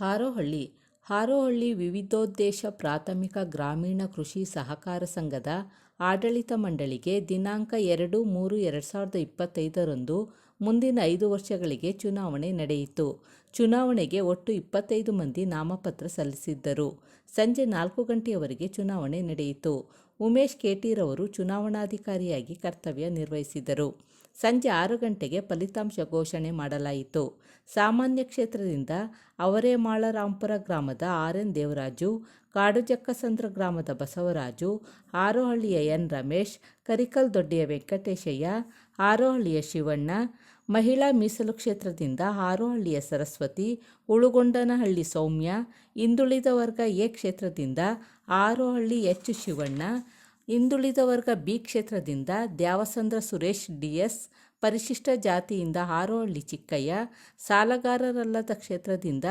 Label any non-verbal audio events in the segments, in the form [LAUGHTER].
ಹಾರೋಹಳ್ಳಿ. ಹಾರೋಹಳ್ಳಿ ವಿವಿಧೋದ್ದೇಶ ಪ್ರಾಥಮಿಕ ಗ್ರಾಮೀಣ ಕೃಷಿ ಸಹಕಾರ ಸಂಘದ ಆಡಳಿತ ಮಂಡಳಿಗೆ ದಿನಾಂಕ ಎರಡು ಮೂರು ಎರಡು ಸಾವಿರದ ಇಪ್ಪತ್ತೈದರಂದು ಮುಂದಿನ ಐದು ವರ್ಷಗಳಿಗೆ ಚುನಾವಣೆ ನಡೆಯಿತು. ಚುನಾವಣೆಗೆ ಒಟ್ಟು ಇಪ್ಪತ್ತೈದು ಮಂದಿ ನಾಮಪತ್ರ ಸಲ್ಲಿಸಿದ್ದರು. ಸಂಜೆ ನಾಲ್ಕು ಗಂಟೆಯವರೆಗೆ ಚುನಾವಣೆ ನಡೆಯಿತು. ಉಮೇಶ್ ಕೇಟಿರವರು ಚುನಾವಣಾಧಿಕಾರಿಯಾಗಿ ಕರ್ತವ್ಯ ನಿರ್ವಹಿಸಿದರು. ಸಂಜೆ ಆರು ಗಂಟೆಗೆ ಫಲಿತಾಂಶ ಘೋಷಣೆ ಮಾಡಲಾಯಿತು. ಸಾಮಾನ್ಯ ಕ್ಷೇತ್ರದಿಂದ ಅವರೇಮಾಳರಾಂಪುರ ಗ್ರಾಮದ ಆರ್ ಎನ್ ದೇವರಾಜು, ಕಾಡುಜಕ್ಕಸಂದ್ರ ಗ್ರಾಮದ ಬಸವರಾಜು, ಆರೋಹಳ್ಳಿಯ ಎನ್ ರಮೇಶ್, ಕರಿಕಲ್ ದೊಡ್ಡಿಯ ವೆಂಕಟೇಶಯ್ಯ, ಆರೋಹಳ್ಳಿಯ ಶಿವಣ್ಣ, ಮಹಿಳಾ ಮೀಸಲು ಕ್ಷೇತ್ರದಿಂದ ಆರೋಹಳ್ಳಿಯ ಸರಸ್ವತಿ, ಉಳುಗೊಂಡನಹಳ್ಳಿ ಸೌಮ್ಯ, ಹಿಂದುಳಿದ ವರ್ಗ ಎ ಕ್ಷೇತ್ರದಿಂದ ಆರೋಹಳ್ಳಿ ಎಚ್ ಶಿವಣ್ಣ ಹಿಂದುಳಿದ ವರ್ಗ ಬಿ ಕ್ಷೇತ್ರದಿಂದ ದ್ಯಾವಸಂದ್ರ ಸುರೇಶ್ ಡಿಎಸ್ ಪರಿಶಿಷ್ಟ ಜಾತಿಯಿಂದ ಹಾರೋಹಳ್ಳಿ ಚಿಕ್ಕಯ್ಯ, ಸಾಲಗಾರರಲ್ಲದ ಕ್ಷೇತ್ರದಿಂದ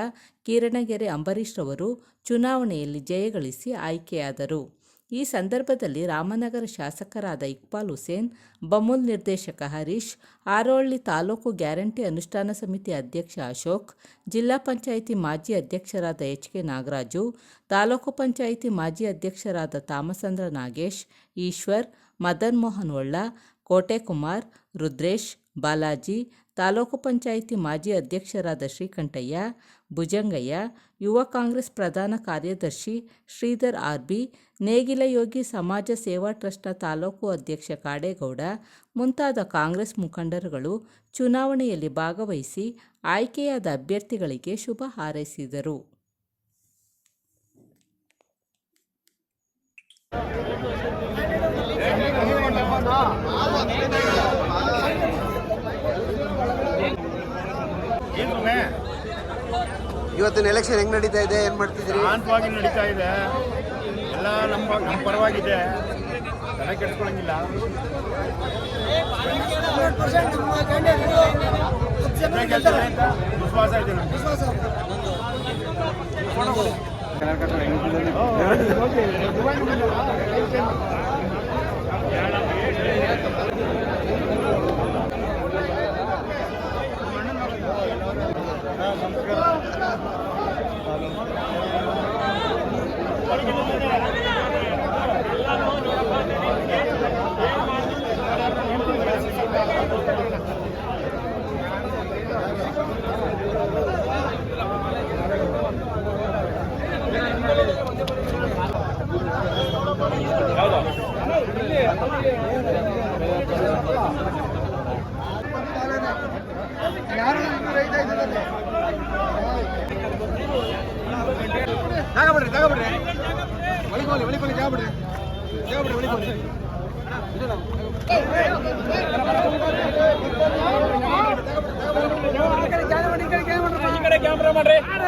ಕಿರಣಗೆರೆ ಅಂಬರೀಶ್ ರವರು ಚುನಾವಣೆಯಲ್ಲಿ ಜಯಗಳಿಸಿ ಆಯ್ಕೆಯಾದರು. ಈ ಸಂದರ್ಭದಲ್ಲಿ ರಾಮನಗರ ಶಾಸಕರಾದ ಇಕ್ಬಾಲ್ ಹುಸೇನ್, ಬಮೂಲ್ ನಿರ್ದೇಶಕ ಹರೀಶ್, ಆರೋಳ್ಳಿ ತಾಲೂಕು ಗ್ಯಾರಂಟಿ ಅನುಷ್ಠಾನ ಸಮಿತಿ ಅಧ್ಯಕ್ಷ ಅಶೋಕ್, ಜಿಲ್ಲಾ ಪಂಚಾಯಿತಿ ಮಾಜಿ ಅಧ್ಯಕ್ಷರಾದ ಎಚ್ ಕೆ ನಾಗರಾಜು, ತಾಲೂಕು ಪಂಚಾಯಿತಿ ಮಾಜಿ ಅಧ್ಯಕ್ಷರಾದ ತಾಮಸಂದ್ರ ನಾಗೇಶ್, ಈಶ್ವರ್, ಮದನ್ ಮೋಹನ್ ಒಳ್ಳ, ಕೋಟೆಕುಮಾರ್, ರುದ್ರೇಶ್, ಬಾಲಾಜಿ ತಾಲೂಕು ಪಂಚಾಯಿತಿ ಮಾಜಿ ಅಧ್ಯಕ್ಷರಾದ ಶ್ರೀಕಂಠಯ್ಯ, ಭುಜಂಗಯ್ಯ, ಯುವ ಕಾಂಗ್ರೆಸ್ ಪ್ರಧಾನ ಕಾರ್ಯದರ್ಶಿ ಶ್ರೀಧರ್ ಆರ್ಬಿ ನೇಗಿಲ ಯೋಗಿ ಸಮಾಜ ಸೇವಾ ಟ್ರಸ್ಟ್ನ ತಾಲೂಕು ಅಧ್ಯಕ್ಷ ಕಾಡೇಗೌಡ, ಮುಂತಾದ ಕಾಂಗ್ರೆಸ್ ಮುಖಂಡರುಗಳು ಚುನಾವಣೆಯಲ್ಲಿ ಭಾಗವಹಿಸಿ ಆಯ್ಕೆಯಾದ ಅಭ್ಯರ್ಥಿಗಳಿಗೆ ಶುಭ ಹಾರೈಸಿದರು ಏನ್ ಸುಮ್ಮನೆ ಇವತ್ತಿನ ಎಲೆಕ್ಷನ್ ಹೆಂಗ್ ನಡೀತಾ ಇದೆ ಏನ್ ಮಾಡ್ತಿದ್ರಿ ಶಾಂತವಾಗಿ ನಡೀತಾ ಇದೆ. ಎಲ್ಲ ನಮ್ಮ ನಮ್ಮ ಪರವಾಗಿದೆ. ತಲೆ ಕೆಡ್ಸ್ಕೊಳಂಗಿಲ್ಲ. ವಿಶ್ವಾಸ ಇದೆ ನಮ್ಗೆ. ತಗೊಬಿಡ್ರಿ あれ?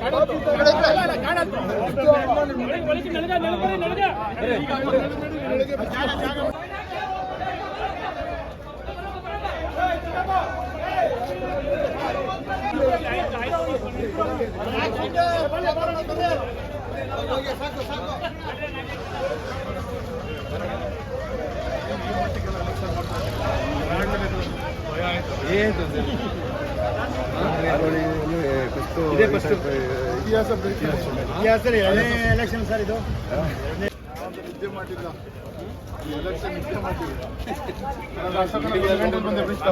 ಫಸ್ಟ್ ಇತಿಹಾಸ ಇತಿಹಾಸ ಎರಡನೇ ಎಲೆಕ್ಷನ್ ಸರ್ ಇದು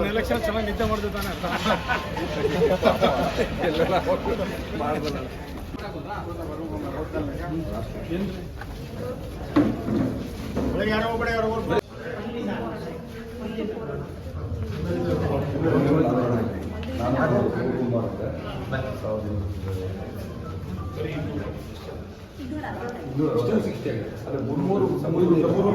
ಎಲೆಕ್ಷನ್ ಚೆನ್ನಾಗಿ ನಿದ್ದೆ ಮಾಡ್ತಿದ್ದಾನೆ ಒಳಗೆ ಯಾರೋ ಒಬ್ಬಡೆ ಯಾರೋ ಒಬ್ರು ನಾನು ಶಿವಕುಮಾರ್ ಅಂತ ಸಾವಿರದ ಅದೇ ಮುನ್ನೂರು ಮುನ್ನೂರು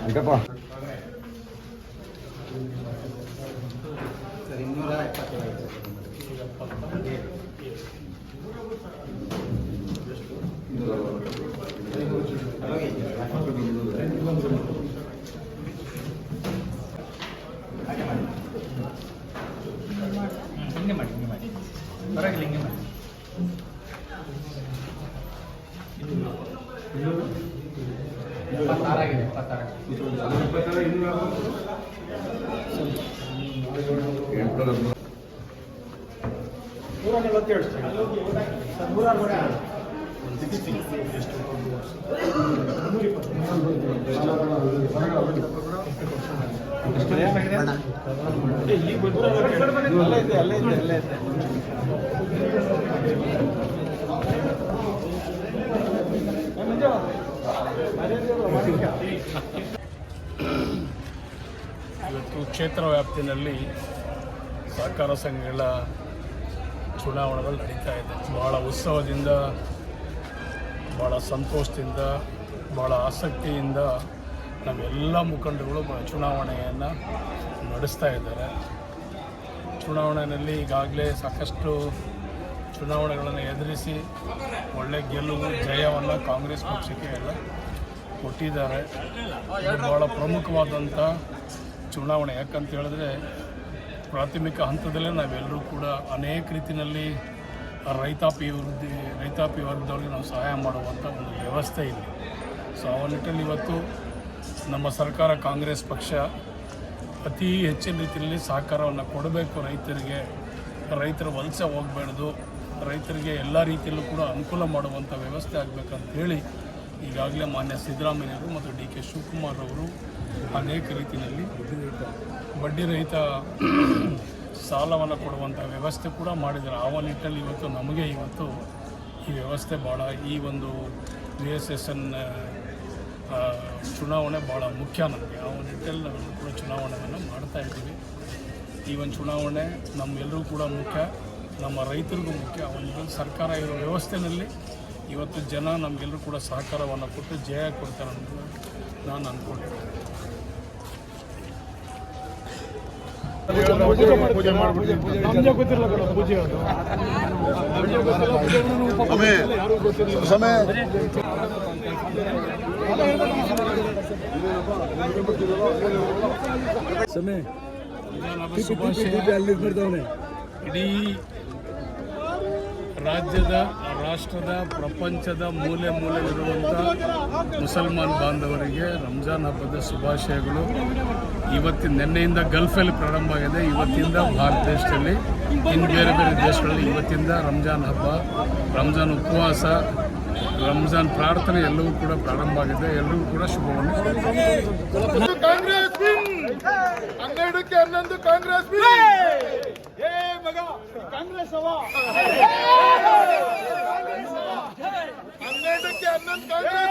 ಅದಕ್ಕಪ್ಪ ಸರ್ ಇನ್ನೂರ ಎಪ್ಪತ್ತೈದು అలాగే ಇವತ್ತು ಕ್ಷೇತ್ರ ವ್ಯಾಪ್ತಿನಲ್ಲಿ ಸಹಕಾರ ಸಂಘಗಳ ಚುನಾವಣೆಗಳು ನಡೀತಾ ಇದೆ. ಭಾಳ ಉತ್ಸವದಿಂದ ಭಾಳ ಸಂತೋಷದಿಂದ ಭಾಳ ಆಸಕ್ತಿಯಿಂದ ನಾವೆಲ್ಲ ಮುಖಂಡರುಗಳು ಚುನಾವಣೆಯನ್ನು ನಡೆಸ್ತಾ ಇದ್ದಾರೆ. ಚುನಾವಣೆಯಲ್ಲಿ ಈಗಾಗಲೇ ಸಾಕಷ್ಟು ಚುನಾವಣೆಗಳನ್ನು ಎದುರಿಸಿ ಒಳ್ಳೆ ಗೆಲುವು, ಜಯವನ್ನು ಕಾಂಗ್ರೆಸ್ ಪಕ್ಷಕ್ಕೆ ಎಲ್ಲ ಕೊಟ್ಟಿದ್ದಾರೆ. ಇದು ಭಾಳ ಪ್ರಮುಖವಾದಂಥ ಚುನಾವಣೆ. ಯಾಕಂತ ಹೇಳಿದ್ರೆ ಪ್ರಾಥಮಿಕ ಹಂತದಲ್ಲೇ ನಾವೆಲ್ಲರೂ ಕೂಡ ಅನೇಕ ರೀತಿಯಲ್ಲಿ ರೈತಾಪಿ ವೃದ್ಧಿ, ರೈತಾಪಿ ವರ್ಗದವ್ರಿಗೆ ನಾವು ಸಹಾಯ ಮಾಡುವಂಥ ಒಂದು ವ್ಯವಸ್ಥೆ ಇದೆ. ಸೊ ಆ ನಿಟ್ಟಲ್ಲಿ ಇವತ್ತು ನಮ್ಮ ಸರ್ಕಾರ ಕಾಂಗ್ರೆಸ್ ಪಕ್ಷ ಅತಿ ಹೆಚ್ಚಿನ ರೀತಿಯಲ್ಲಿ ಸಹಕಾರವನ್ನು ಕೊಡಬೇಕು ರೈತರಿಗೆ. ರೈತರ ವಲಸೆ ಹೋಗಬಾರ್ದು. ರೈತರಿಗೆ ಎಲ್ಲ ರೀತಿಯಲ್ಲೂ ಕೂಡ ಅನುಕೂಲ ಮಾಡುವಂಥ ವ್ಯವಸ್ಥೆ ಆಗಬೇಕಂತ ಹೇಳಿ ಈಗಾಗಲೇ ಮಾನ್ಯ ಸಿದ್ದರಾಮಯ್ಯವರು ಮತ್ತು ಡಿ ಕೆ ಶಿವಕುಮಾರ್ ಅವರು ಅನೇಕ ರೀತಿಯಲ್ಲಿ ಬಡ್ಡಿ ರಹಿತ [CLEARS THROAT] ಸಾಲವನ್ನು ಕೊಡುವಂಥ ವ್ಯವಸ್ಥೆ ಕೂಡ ಮಾಡಿದ್ದಾರೆ. ಆ ನಿಟ್ಟಲ್ಲಿ ಇವತ್ತು ನಮಗೆ ಇವತ್ತು ಈ ವ್ಯವಸ್ಥೆ ಭಾಳ ಈ ಒಂದು ವಿ ಎಸ್ ಎಸ್ ಎನ್ ಚುನಾವಣೆ ಭಾಳ ಮುಖ್ಯ ನಮಗೆ. ಆ ಒಂದು ನಿಟ್ಟಲ್ಲಿ ನಾವು ಕೂಡ ಚುನಾವಣೆಯನ್ನು ಮಾಡ್ತಾ ಇದ್ದೀವಿ. ಈ ಒಂದು ಚುನಾವಣೆ ನಮ್ಮೆಲ್ಲರೂ ಕೂಡ ಮುಖ್ಯ. ನಮ್ಮ ರೈತರಿಗೂ ಮುಖ್ಯ. ಒಂದು ಸರ್ಕಾರ ಇರೋ ವ್ಯವಸ್ಥೆಯಲ್ಲಿ ಇವತ್ತು ಜನ ನಮಗೆಲ್ಲರೂ ಕೂಡ ಸಹಕಾರವನ್ನು ಕೊಟ್ಟು ಜಯ ಕೊಡ್ತಾರೆ ಅಂತ ನಾನು ಅಂದ್ಕೊಂಡಿದ್ದೀನಿ ಪೂಜೆ ಮಾಡ್ಬಿಡ್ತೀನಿ ನಮ್ಗೆ ಗೊತ್ತಿರಲ್ಲ ಕಣ ಪೂಜೆ ಅದು ಸಮಯ ಸಮಯ ವಿಧಾನಸಭಾ ಶುಭಾಶಯ ಇಡೀ ರಾಜ್ಯದ ರಾಷ್ಟ್ರದ ಪ್ರಪಂಚದ ಮೂಲೆ ಮೂಲೆಯಲ್ಲಿರುವಂಥ ಮುಸಲ್ಮಾನ್ ಬಾಂಧವರಿಗೆ ರಂಜಾನ್ ಹಬ್ಬದ ಶುಭಾಶಯಗಳು. ಇವತ್ತಿನ ನಿನ್ನೆಯಿಂದ ಗಲ್ಫಲ್ಲಿ ಪ್ರಾರಂಭ ಆಗಿದೆ. ಇವತ್ತಿಂದ ಭಾರತ ದೇಶದಲ್ಲಿ, ಇನ್ನು ಬೇರೆ ಬೇರೆ ದೇಶಗಳಲ್ಲಿ ಇವತ್ತಿಂದ ರಂಜಾನ್ ಹಬ್ಬ, ರಂಜಾನ್ ಉಪವಾಸ, ರಂಜಾನ್ ಪ್ರಾರ್ಥನೆ ಎಲ್ಲವೂ ಕೂಡ ಪ್ರಾರಂಭ ಆಗಿದೆ. ಎಲ್ಲರಿಗೂ ಕೂಡ ಶುಭವನ್ನು ಕಾಂಗ್ರೆಸ್ ಕಾಂಗ್ರೆಸ್ ಮಗ ಕಾಂಗ್ರೆಸ್ ಅವ ಹನ್ನೆರಡಕ್ಕೆ ಹನ್ನೊಂದು ಕಾಂಗ್ರೆಸ್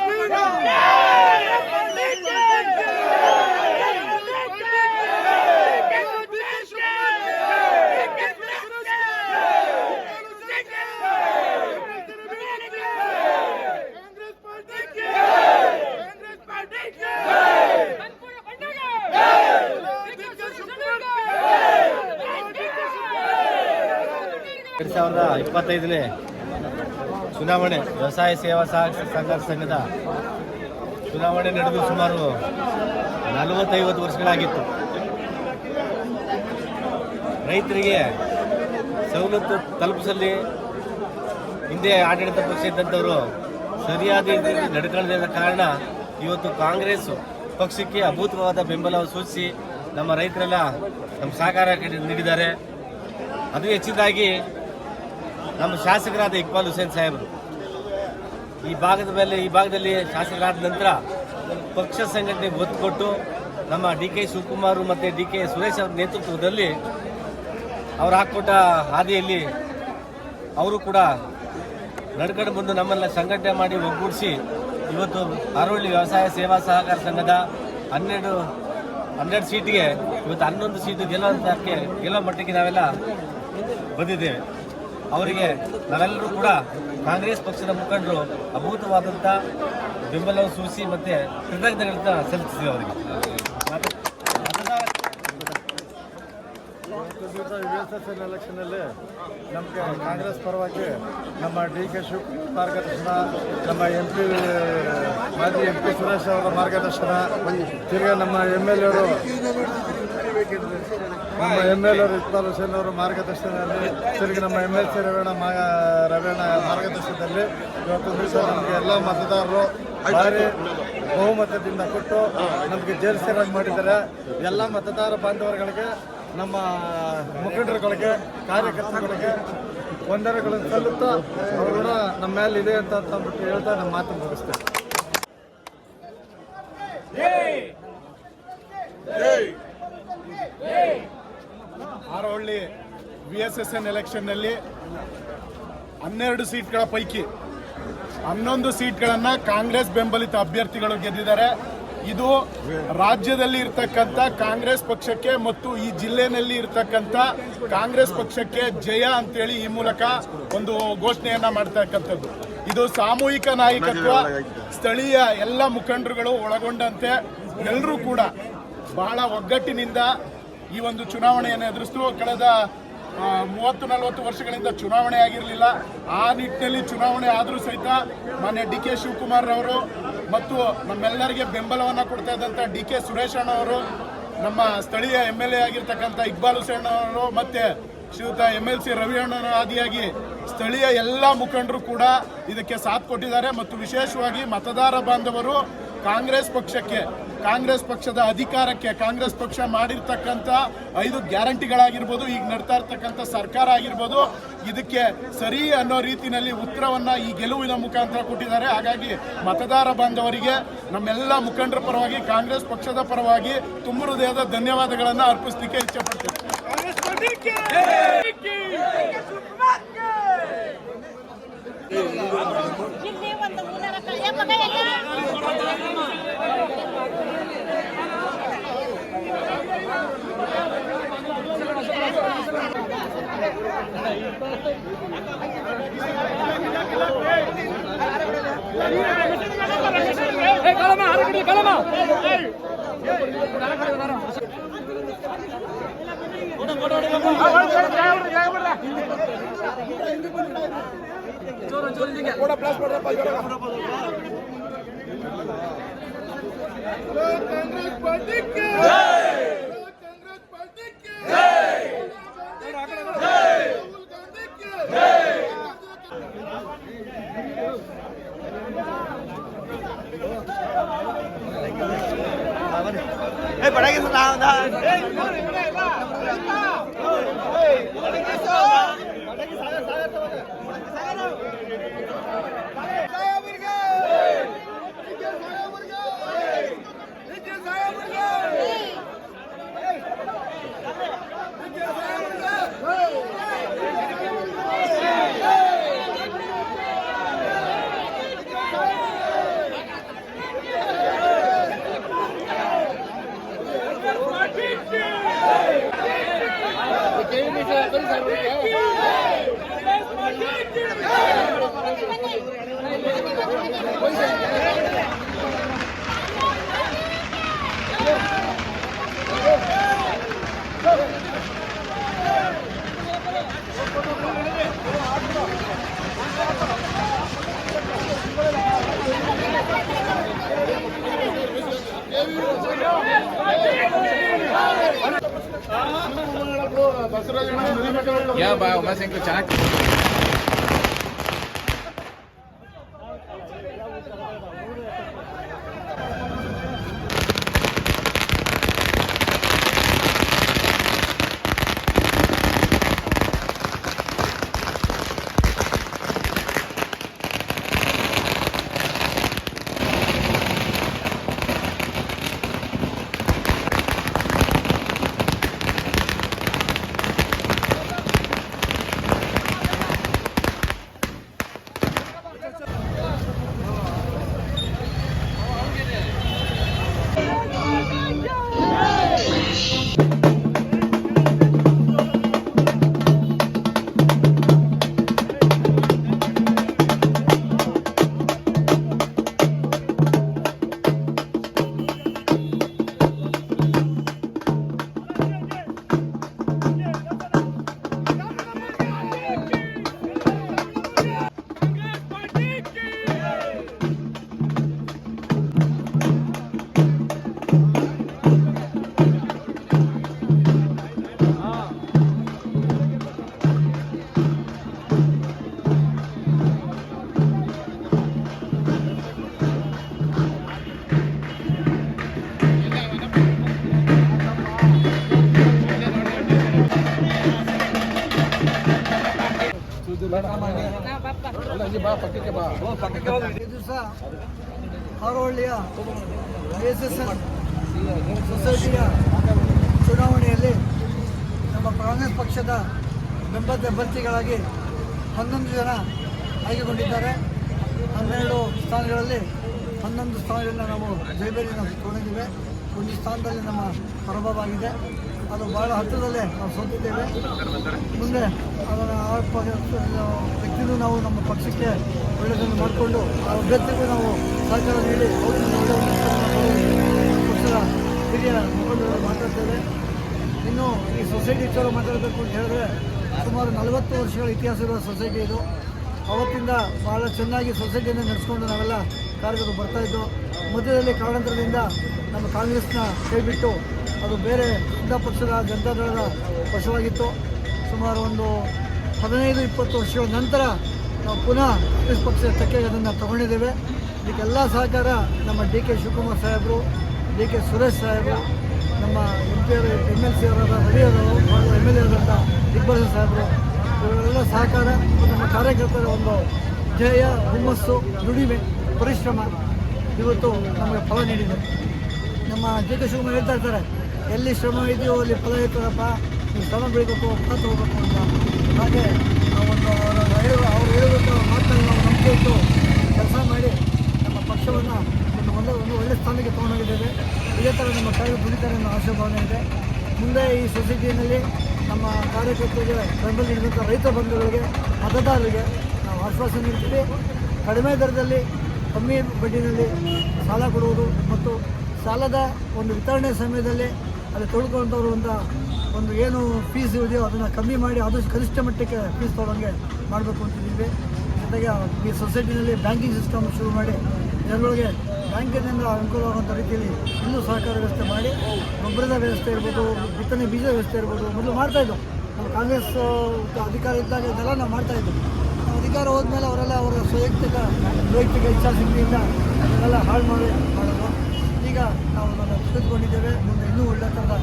ಇಪ್ಪತ್ತೈದನೇ ಚುನಾವಣೆ ವ್ಯವಸಾಯ ಸೇವಾ ಸಹಕಾರ ಸಂಘ ಸಂಘದ ಚುನಾವಣೆ ನಡೆದು ಸುಮಾರು ನಲವತ್ತೈವತ್ತು ವರ್ಷಗಳಾಗಿತ್ತು. ರೈತರಿಗೆ ಸವಲತ್ತು ತಲುಪಿಸಲಿ. ಹಿಂದೆ ಆಡಳಿತ ಪಕ್ಷ ಇದ್ದಂಥವರು ಸರಿಯಾದ ರೀತಿಯಲ್ಲಿ ನಡ್ಕೊಳ್ಳದ ಕಾರಣ ಇವತ್ತು ಕಾಂಗ್ರೆಸ್ ಪಕ್ಷಕ್ಕೆ ಅಭೂತವಾದ ಬೆಂಬಲವನ್ನು ಸೂಚಿಸಿ ನಮ್ಮ ರೈತರೆಲ್ಲ ನಮ್ಮ ಸಹಕಾರ ನೀಡಿದ್ದಾರೆ. ಅದು ಹೆಚ್ಚಿದಾಗಿ ನಮ್ಮ ಶಾಸಕರಾದ ಇಕ್ಬಾಲ್ ಹುಸೇನ್ ಸಾಹೇಬರು. ಈ ಭಾಗದ ಮೇಲೆ, ಈ ಭಾಗದಲ್ಲಿ ಶಾಸಕರಾದ ನಂತರ ಪಕ್ಷ ಸಂಘಟನೆಗೆ ಒತ್ತು ಕೊಟ್ಟು ನಮ್ಮ ಡಿ ಕೆ ಶಿವಕುಮಾರ್ ಮತ್ತು ಡಿ ಕೆ ಸುರೇಶ್ ಅವರ ನೇತೃತ್ವದಲ್ಲಿ ಅವರು ಹಾಕ್ಕೊಟ್ಟ ಹಾದಿಯಲ್ಲಿ ಅವರು ಕೂಡ ನಡ್ಕೊಂಡು ಬಂದು ನಮ್ಮನ್ನು ಸಂಘಟನೆ ಮಾಡಿ ಒಗ್ಗೂಡಿಸಿ ಇವತ್ತು ಅರವಳ್ಳಿ ವ್ಯವಸಾಯ ಸೇವಾ ಸಹಕಾರ ಸಂಘದ ಹನ್ನೆರಡು ಹನ್ನೆರಡು ಸೀಟಿಗೆ ಇವತ್ತು ಹನ್ನೊಂದು ಸೀಟು ಗೆಲ್ಲುವಂತಕ್ಕೆ ಗೆಲ್ಲೋ ಮಟ್ಟಿಗೆ ನಾವೆಲ್ಲ ಬಂದಿದ್ದೇವೆ. ಅವರಿಗೆ ನಾವೆಲ್ಲರೂ ಕೂಡ ಕಾಂಗ್ರೆಸ್ ಪಕ್ಷದ ಮುಖಂಡರು ಅಭೂತವಾದಂಥ ಬೆಂಬಲವನ್ನು ಸೂಚಿಸಿ ಮತ್ತೆ ಕೃತಜ್ಞತೆಗಳನ್ನ ಸಲ್ಲಿಸಿದೆ ಅವರಿಗೆ. ಎನ್ ಎಲೆಕ್ಷನಲ್ಲಿ ನಮಗೆ ಕಾಂಗ್ರೆಸ್ ಪರವಾಗಿ ನಮ್ಮ ಡಿ ಕೆ ಶಿವಕುಮಾರ್ ಮಾರ್ಗದರ್ಶನ ನಮ್ಮ ಎಂ ಪಿ ಮಾಜಿ ಎಂ ಪಿ ಸುರೇಶ್ ಅವರ ಮಾರ್ಗದರ್ಶನ, ತಿರ್ಗಾ ನಮ್ಮ ಎಂ ಎಲ್ ಎರು ನಮ್ಮ ಎಂ ಎಲ್ ಅವರು ಇಕ್ಬಾಲ್ ಹುಸೇನ್ ಅವರು ಮಾರ್ಗದರ್ಶನದಲ್ಲಿ, ತಿರುಗಿ ನಮ್ಮ ಎಂ ಎಲ್ ಸಿ ರವೇಣ ರವೇಣ ಮಾರ್ಗದರ್ಶನದಲ್ಲಿ ಇವತ್ತು ದಿವಸ ನಮಗೆ ಎಲ್ಲ ಮತದಾರರು ಭಾರಿ ಬಹುಮತದಿಂದ ಕೊಟ್ಟು ನಮಗೆ ಜೈಲು ಸೇರಾಗಿ ಮಾಡಿದ್ದಾರೆ. ಎಲ್ಲ ಮತದಾರ ಬಾಂಧವರುಗಳಿಗೆ, ನಮ್ಮ ಮುಖಂಡರುಗಳಿಗೆ, ಕಾರ್ಯಕರ್ತರುಗಳಿಗೆ ವಂದನೆಗಳನ್ನು ಸಲ್ಲುತ್ತಾ ಅವರು ಕೂಡ ನಮ್ಮ ಮೇಲೆ ಇದೆ ಅಂತ ಅಂದ್ಬಿಟ್ಟು ಹೇಳ್ತಾ ನಮ್ಮ ಮಾತು ಮುಗಿಸ್ತೇನೆ. Harohalli V S S N ಎಲೆಕ್ಷನ್ನಲ್ಲಿ ಹನ್ನೆರಡು ಸೀಟ್ಗಳ ಪೈಕಿ ಹನ್ನೊಂದು ಸೀಟ್ಗಳನ್ನು ಕಾಂಗ್ರೆಸ್ ಬೆಂಬಲಿತ ಅಭ್ಯರ್ಥಿಗಳು ಗೆದ್ದಿದ್ದಾರೆ. ಇದು ರಾಜ್ಯದಲ್ಲಿ ಇರ್ತಕ್ಕಂಥ ಕಾಂಗ್ರೆಸ್ ಪಕ್ಷಕ್ಕೆ ಮತ್ತು ಈ ಜಿಲ್ಲೆನಲ್ಲಿ ಇರ್ತಕ್ಕಂಥ ಕಾಂಗ್ರೆಸ್ ಪಕ್ಷಕ್ಕೆ ಜಯ ಅಂತೇಳಿ ಈ ಮೂಲಕ ಒಂದು ಘೋಷಣೆಯನ್ನ ಮಾಡ್ತಕ್ಕಂಥದ್ದು ಇದು ಸಾಮೂಹಿಕ ನಾಯಕತ್ವ, ಸ್ಥಳೀಯ ಎಲ್ಲ ಮುಖಂಡರುಗಳು ಒಳಗೊಂಡಂತೆ ಎಲ್ಲರೂ ಕೂಡ ಬಹಳ ಒಗ್ಗಟ್ಟಿನಿಂದ ಈ ಒಂದು ಚುನಾವಣೆಯನ್ನು ಎದುರಿಸಿದ್ರು ಕಳೆದ ಮೂವತ್ತು, ನಲವತ್ತು ವರ್ಷಗಳಿಂದ ಚುನಾವಣೆ ಆಗಿರಲಿಲ್ಲ. ಆ ನಿಟ್ಟಿನಲ್ಲಿ ಚುನಾವಣೆ ಆದರೂ ಸಹಿತ ಮಾನ್ಯ ಡಿ ಕೆ ಶಿವಕುಮಾರ್ ಅವರು ಮತ್ತು ನಮ್ಮೆಲ್ಲರಿಗೆ ಬೆಂಬಲವನ್ನು ಕೊಡ್ತಾ ಇದ್ದಂಥ ಡಿ ಕೆ ಸುರೇಶ್ ಅವರು, ನಮ್ಮ ಸ್ಥಳೀಯ ಎಂ ಎಲ್ ಎ ಆಗಿರ್ತಕ್ಕಂಥ ಇಕ್ಬಾಲ್ ಹುಸೇನ್ ಅವರು ಮತ್ತು ಶ್ರೀಯುತ ಎಂ ಎಲ್ ಸಿ ರವಿ ಆದಿಯಾಗಿ ಸ್ಥಳೀಯ ಎಲ್ಲ ಮುಖಂಡರು ಕೂಡ ಇದಕ್ಕೆ ಸಾಥ್ ಕೊಟ್ಟಿದ್ದಾರೆ. ಮತ್ತು ವಿಶೇಷವಾಗಿ ಮತದಾರ ಬಾಂಧವರು ಕಾಂಗ್ರೆಸ್ ಪಕ್ಷಕ್ಕೆ ಕಾಂಗ್ರೆಸ್ ಪಕ್ಷದ ಅಧಿಕಾರಕ್ಕೆ ಕಾಂಗ್ರೆಸ್ ಪಕ್ಷ ಮಾಡಿರ್ತಕ್ಕಂಥ ಐದು ಗ್ಯಾರಂಟಿಗಳಾಗಿರ್ಬೋದು, ಈಗ ನಡ್ತಾ ಇರ್ತಕ್ಕಂಥ ಸರ್ಕಾರ ಆಗಿರ್ಬೋದು, ಇದಕ್ಕೆ ಸರಿ ಅನ್ನೋ ರೀತಿಯಲ್ಲಿ ಉತ್ತರವನ್ನು ಈ ಗೆಲುವಿನ ಮುಖಾಂತರ ಕೊಟ್ಟಿದ್ದಾರೆ. ಹಾಗಾಗಿ ಮತದಾರ ಬಾಂಧವರಿಗೆ, ನಮ್ಮೆಲ್ಲ ಮುಖಂಡರ ಪರವಾಗಿ, ಕಾಂಗ್ರೆಸ್ ಪಕ್ಷದ ಪರವಾಗಿ ತುಂಬ ಹೃದಯದ ಧನ್ಯವಾದಗಳನ್ನು ಅರ್ಪಿಸಲಿಕ್ಕೆ ಇಚ್ಛೆಪಡ್ತೀನಿ. களமா அரக்கடி களமா ஜோரம் சொல்லிங்க கூட பிளாஸ் போடுற பதிக்க क्या बा उमा सिंह ಹಾರೋಹಳ್ಳಿಯ ಐ ಎಸ್ ಸೊಸೈಟಿಯ ಚುನಾವಣೆಯಲ್ಲಿ ನಮ್ಮ ಕಾಂಗ್ರೆಸ್ ಪಕ್ಷದ ಬೆಂಬಲ ಅಭ್ಯರ್ಥಿಗಳಾಗಿ ಹನ್ನೊಂದು ಜನ ಆಯ್ಕೆಗೊಂಡಿದ್ದಾರೆ. ಹನ್ನೆರಡು ಸ್ಥಾನಗಳಲ್ಲಿ ಹನ್ನೊಂದು ಸ್ಥಾನಗಳನ್ನು ನಾವು ಜೈಬೇರಿ ನಾವು ತೊಗೊಂಡಿದ್ದೇವೆ ಒಂದು ಸ್ಥಾನದಲ್ಲಿ ನಮ್ಮ ಪರಾಭವವಾಗಿದೆ. ಅದು ಭಾಳ ಹತ್ತಿರದಲ್ಲೇ ನಾವು ಸೋತಿದ್ದೇವೆ. ಮುಂದೆ ಅದನ್ನು ಆ ವ್ಯಕ್ತಿಗೂ ನಾವು ನಮ್ಮ ಪಕ್ಷಕ್ಕೆ ಒಳ್ಳೆಯದನ್ನು ಮಾಡಿಕೊಂಡು ಆ ಅಭ್ಯರ್ಥಿಗೂ ನಾವು ಸಹಕಾರ ನೀಡಿ ಪಕ್ಷದ ಹಿರಿಯ ಮುಖಂಡರು ಮಾತಾಡ್ತೇವೆ ಇನ್ನು ಈ ಸೊಸೈಟಿ ವಿಚಾರ ಮಾತಾಡಬೇಕು ಅಂತ ಹೇಳಿದ್ರೆ ಸುಮಾರು ನಲವತ್ತು ವರ್ಷಗಳ ಇತಿಹಾಸ ಇರುವ ಸೊಸೈಟಿ ಇದು. ಅವತ್ತಿಂದ ಭಾಳ ಚೆನ್ನಾಗಿ ಸೊಸೈಟಿಯನ್ನು ನಡೆಸ್ಕೊಂಡು ನಾವೆಲ್ಲ ಕಾರ್ಯಗಳು ಬರ್ತಾಯಿದ್ದು ಮಧ್ಯದಲ್ಲಿ ಕಾರಣಾಂತರದಿಂದ ನಮ್ಮ ಕಾಂಗ್ರೆಸ್ನ ಕೈಬಿಟ್ಟು ಅದು ಬೇರೆ ಸಿದ್ಧ ಪಕ್ಷದ ಜನತಾದಳದ ವಶವಾಗಿತ್ತು. ಸುಮಾರು ಒಂದು ಹದಿನೈದು, ಇಪ್ಪತ್ತು ವರ್ಷಗಳ ನಂತರ ನಾವು ಪುನಃ ಕಾಂಗ್ರೆಸ್ ತೆಕ್ಕೆಗೆ ಅದನ್ನು ತಗೊಂಡಿದ್ದೇವೆ. ಇದಕ್ಕೆಲ್ಲ ಸಹಕಾರ ನಮ್ಮ ಡಿ ಕೆ ಶಿವಕುಮಾರ್ ಸಾಹೇಬರು, ಡಿ ಕೆ ಸುರೇಶ್ ಸಾಹೇಬರು, ನಮ್ಮ M P M L C ಅವರಾದ ರವಿಯವರು ಹಾಗೂ ಎಂ ಎಲ್ ಎ ಆದಂಥ ದಿಗ್ಬಾಜ ಸಾಹೇಬರು, ಇವರೆಲ್ಲ ಸಹಕಾರ ನಮ್ಮ ಕಾರ್ಯಕರ್ತರ ಒಂದು ಜಯ ಹುಮ್ಮಸ್ಸು, ದುಡಿಮೆ, ಪರಿಶ್ರಮ ಇವತ್ತು ನಮಗೆ ಫಲ ನೀಡಿದೆ. ನಮ್ಮ ಡಿ ಕೆ ಶಿವಕುಮಾರ್ ಹೇಳ್ತಾ ಇರ್ತಾರೆ, ಎಲ್ಲಿ ಶ್ರಮ ಇದೆಯೋ ಅಲ್ಲಿ ಫಲ ಇರ್ತದಪ್ಪ, ನೀವು ಶ್ರಮ ಬೆಳಿಬೇಕು ಫಲ ತಗೋಬೇಕು ಅಂತ. ಹಾಗೆ ಒಂದು ಅವರು ಹೇಳುವ ಅವ್ರು ನಾವು ನಂಬಿಕೆ ಇಟ್ಟು ಕೆಲಸ ಮಾಡಿ ನಮ್ಮ ಪಕ್ಷವನ್ನು ಒಂದು ಒಳ್ಳೆ ಒಂದು ಒಳ್ಳೆ ಸ್ಥಾನಕ್ಕೆ ತೊಗೊಂಡೋಗಿದ್ದೇವೆ ಇದೇ ಥರ ನಮ್ಮ ಕಾರ್ಯ ದುಡಿತಾರೆ ಭಾವನೆ ಇದೆ ಮುಂದೆ ಈ ಸೊಸೈಟಿಯಲ್ಲಿ ನಮ್ಮ ಕಾರ್ಯಕರ್ತರಿಗೆ, ಬೆಂಬಲ ನೀಡಿದಂಥ ರೈತ ಬಂಧುಗಳಿಗೆ, ಮತದಾರರಿಗೆ ನಾವು ಆಶ್ವಾಸನೆ ನೀಡ್ತೀವಿ. ಕಡಿಮೆ ದರದಲ್ಲಿ ಕಮ್ಮಿ ಬಡ್ಡಿನಲ್ಲಿ ಸಾಲ ಕೊಡುವುದು ಮತ್ತು ಸಾಲದ ಒಂದು ವಿತರಣೆ ಸಮಯದಲ್ಲಿ ಅಲ್ಲಿ ತೊಳ್ಕೊಂಡವರು ಅಂತ ಒಂದು ಏನು ಫೀಸ್ ಇದೆಯೋ ಅದನ್ನು ಕಮ್ಮಿ ಮಾಡಿ ಆದಷ್ಟು ಕನಿಷ್ಠ ಮಟ್ಟಕ್ಕೆ ಫೀಸ್ ತೊಗೊಳಂಗೆ ಮಾಡಬೇಕು ಅಂತಿದ್ದೀವಿ ಜೊತೆಗೆ ಈ ಸೊಸೈಟಿನಲ್ಲಿ ಬ್ಯಾಂಕಿಂಗ್ ಸಿಸ್ಟಮ್ ಶುರು ಮಾಡಿ, ಜನಗಳಿಗೆ ಬ್ಯಾಂಕಿನಿಂದ ಅನುಕೂಲವಾಗುವಂಥ ರೀತಿಯಲ್ಲಿ ಇನ್ನೂ ಸಹಕಾರ ವ್ಯವಸ್ಥೆ ಮಾಡಿ ಗೊಬ್ಬರದ ವ್ಯವಸ್ಥೆ ಇರ್ಬೋದು ಬಿತ್ತನೆ ಬೀಜ ವ್ಯವಸ್ಥೆ ಇರ್ಬೋದು ಮೊದಲು ಮಾಡ್ತಾಯಿದ್ದು ನಮ್ಮ ಕಾಂಗ್ರೆಸ್ ಆ, ಅಧಿಕಾರ ಇದ್ದಾಗ ಇದೆಲ್ಲ ನಾವು ಮಾಡ್ತಾಯಿದ್ದು ನಾವು ಅಧಿಕಾರ ಹೋದ್ಮೇಲೆ ಅವರೆಲ್ಲ ಅವರ ಸ್ವೈಯಕ್ತಿಕ ವೈಯಕ್ತಿಕ ಇಚ್ಛಾಶಕ್ತಿಯಿಂದ ಅದನ್ನೆಲ್ಲ ಹಾಳು ಮಾಡಿ ಮಾಡೋದು ಈಗ ನಾವು ಅದನ್ನು ತೆಗೆದುಕೊಂಡಿದ್ದೇವೆ. ಮುಂದೆ ಇನ್ನೂ ಒಳ್ಳೆ ಥರದ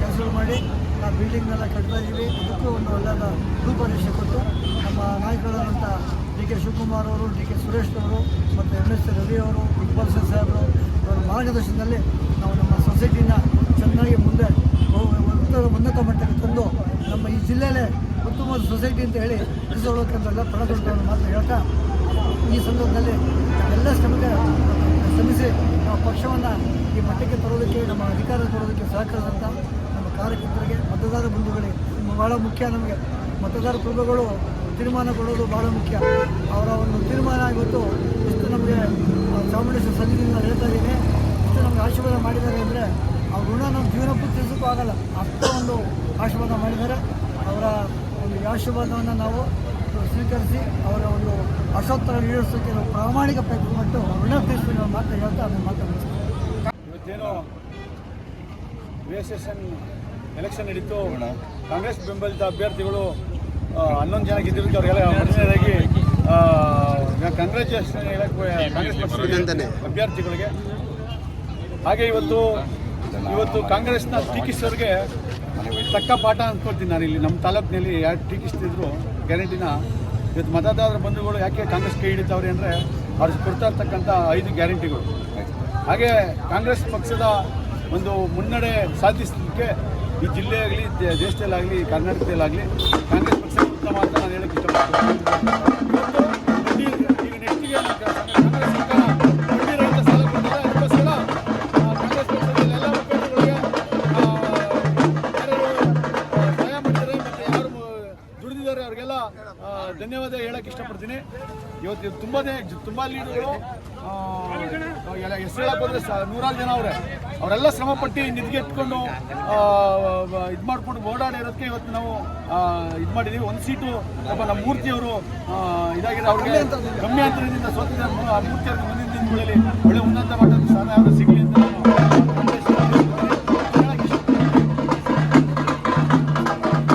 ಕ್ಯಾನ್ಸಲ್ ಮಾಡಿ ಆ ಬಿಲ್ಡಿಂಗ್ನೆಲ್ಲ ಕಟ್ತಾ ಇದ್ದೀವಿ. ಅದಕ್ಕೂ ಒಂದು ಒಳ್ಳೆಯದ ರೂಪರೇಷೆ ಕೊಟ್ಟು ನಮ್ಮ ನಾಯಕರಾದಂಥ ಡಿ ಕೆ ಶಿವಕುಮಾರ್ ಅವರು ಡಿ ಕೆ ಸುರೇಶ್ ಅವರು ಮತ್ತು ಎಂ ಎಸ್ ರವಿ ಅವರು ಇಕ್ಬಾಲ್ ಸರ್ ಸಾಹೇಬರು ಅವರ ಮಾರ್ಗದರ್ಶನದಲ್ಲಿ ನಾವು ನಮ್ಮ ಸೊಸೈಟಿನ ಚೆನ್ನಾಗಿ ಮುಂದೆ ಉನ್ನತ ಮಟ್ಟಕ್ಕೆ ತಂದು ನಮ್ಮ ಈ ಜಿಲ್ಲೆಯಲ್ಲೇ ಉತ್ತಮವಾದ ಸೊಸೈಟಿ ಅಂತ ಹೇಳಿ ಹೆಸರುಗಳಕ್ಕೆಲ್ಲ ಪಡೆದುಕೊಂಡು ಮಾತ್ರ ಮಾತು ಹೇಳ್ತಾ ಈ ಸಂದರ್ಭದಲ್ಲಿ ಎಲ್ಲ ಶ್ರಮಕ್ಕೆ ಶ್ರಮಿಸಿ ನಮ್ಮ ಪಕ್ಷವನ್ನು ಈ ಮಟ್ಟಕ್ಕೆ ತರೋದಕ್ಕೆ, ನಮ್ಮ ಅಧಿಕಾರ ತರೋದಕ್ಕೆ ಸಹಕರಿಸಿದಂಥ ನಮ್ಮ ಕಾರ್ಯಕರ್ತರಿಗೆ, ಮತದಾರ ಬಂಧುಗಳಿಗೆ ಭಾಳ ಮುಖ್ಯ ನಮಗೆ. ಮತದಾರ ಪ್ರಭುಗಳು ತೀರ್ಮಾನ ಕೊಡೋದು ಭಾಳ ಮುಖ್ಯ. ಅವರ ಒಂದು ತೀರ್ಮಾನ ಇವತ್ತು ಎಷ್ಟು ನಮಗೆ ಚಾಮುಂಡೇಶ್ವರ ಸನ್ನಿಧಿಯಿಂದ ಹೇಳ್ತಾ ಇದ್ದೀನಿ. ಇಷ್ಟು ನಮಗೆ ಆಶೀರ್ವಾದ ಮಾಡಿದ್ದಾರೆ ಅಂದರೆ ಅವ್ರ ಋಣ ನಮ್ಮ ಜೀವನ ಪೂರ್ತಿಸೋಕ್ಕೂ ಆಗಲ್ಲ. ಅಷ್ಟು ಒಂದು ಆಶೀರ್ವಾದ ಮಾಡಿದ್ದಾರೆ. ಅವರ ಒಂದು ಆಶೀರ್ವಾದವನ್ನು ನಾವು ಸ್ವೀಕರಿಸಿ ಅವರ ಒಂದು ಅಶೋತ್ತರ ಈಡೇರಿಸೋಕ್ಕೆ ನಾವು ಪ್ರಾಮಾಣಿಕ ಪ್ರಯತ್ನ ಪಟ್ಟು ಋಣ ತೀರಿಸ್ಬೇಕು ಅನ್ನೋ ಮಾತು ಹೇಳ್ತಾ ಅದನ್ನು ಎನ್ ಎಲೆಕ್ಷನ್ ನಡೀತು. ಕಾಂಗ್ರೆಸ್ ಬೆಂಬಲಿತ ಅಭ್ಯರ್ಥಿಗಳು ಹನ್ನೊಂದು ಜನ ಗೆದ್ದಿರೋದು ಅವರಿಗೆಲ್ಲ ಮೊದಲನೇದಾಗಿ ಕಂಗ್ರ್ಯಾಚುಲೇಷನ್ ಹೇಳಕ್ಕೆ ಕಾಂಗ್ರೆಸ್ ಪಕ್ಷದ ಅಭ್ಯರ್ಥಿಗಳಿಗೆ. ಹಾಗೆ ಇವತ್ತು ಇವತ್ತು ಕಾಂಗ್ರೆಸ್ನ ಟೀಕಿಸೋರಿಗೆ ತಕ್ಕ ಪಾಠ ಅಂದ್ಕೊಳ್ತೀನಿ ನಾನು ಇಲ್ಲಿ. ನಮ್ಮ ತಾಲೂಕಿನಲ್ಲಿ ಯಾರು ಟೀಕಿಸ್ತಿದ್ರು ಗ್ಯಾರಂಟಿನ. ಇವತ್ತು ಮತದಾರರ ಬಂಧುಗಳು ಯಾಕೆ ಕಾಂಗ್ರೆಸ್ ಕೈ ಹಿಡಿತಾವ್ರೆ ಅಂದರೆ ಅವ್ರು ಕೊಡ್ತಾ ಇರ್ತಕ್ಕಂಥ ಐದು ಗ್ಯಾರಂಟಿಗಳು. ಹಾಗೆ ಕಾಂಗ್ರೆಸ್ ಪಕ್ಷದ ಒಂದು ಮುನ್ನಡೆ ಸಾಧಿಸಲಿಕ್ಕೆ ಈ ಜಿಲ್ಲೆಯಾಗಲಿ ದೇಶದಲ್ಲಾಗಲಿ ಕರ್ನಾಟಕದಲ್ಲಾಗಲಿ ಕಾಂಗ್ರೆಸ್ ಪಕ್ಷ ಉತ್ತಮ ಅಂತ ನಾನು ಹೇಳಕ್ಕೆ ಇಷ್ಟಪಡ್ತೀನಿ. ಇವತ್ತು ತುಂಬಾನೇ ತುಂಬ ಹೇಳಕ್ ಹೋದ್ರೆ ಸ- ನೂರಾರು ಜನ ಅವರೇ. ಅವರೆಲ್ಲ ಶ್ರಮಪಟ್ಟು ನಿದ್ಗೆಟ್ಕೊಂಡು ಇದು ಮಾಡ್ಕೊಂಡು ಓಡಾಡಿರೋದಕ್ಕೆ ಇವತ್ತು ನಾವು ಇದು ಮಾಡಿದ್ದೀವಿ ಒಂದು ಸೀಟು ನಮ್ಮ ನಮ್ಮ ಮೂರ್ತಿಯವರು ಇದಾಗಿದೆ ಅವ್ರಿಗೆ ಕಮ್ಮಿ ಅಂತರದಿಂದ ಸ್ವತಂತ್ರ ಆ ಮೂರ್ತಿ ಅವ್ರಿಗೆ ಮುಂದಿನ ದಿನಗಳಲ್ಲಿ ಒಳ್ಳೆ ಉನ್ನತ ಮಟ್ಟದ ಸ್ಥಾನ ಅವರು ಸಿಗಲಿ ಅಂತ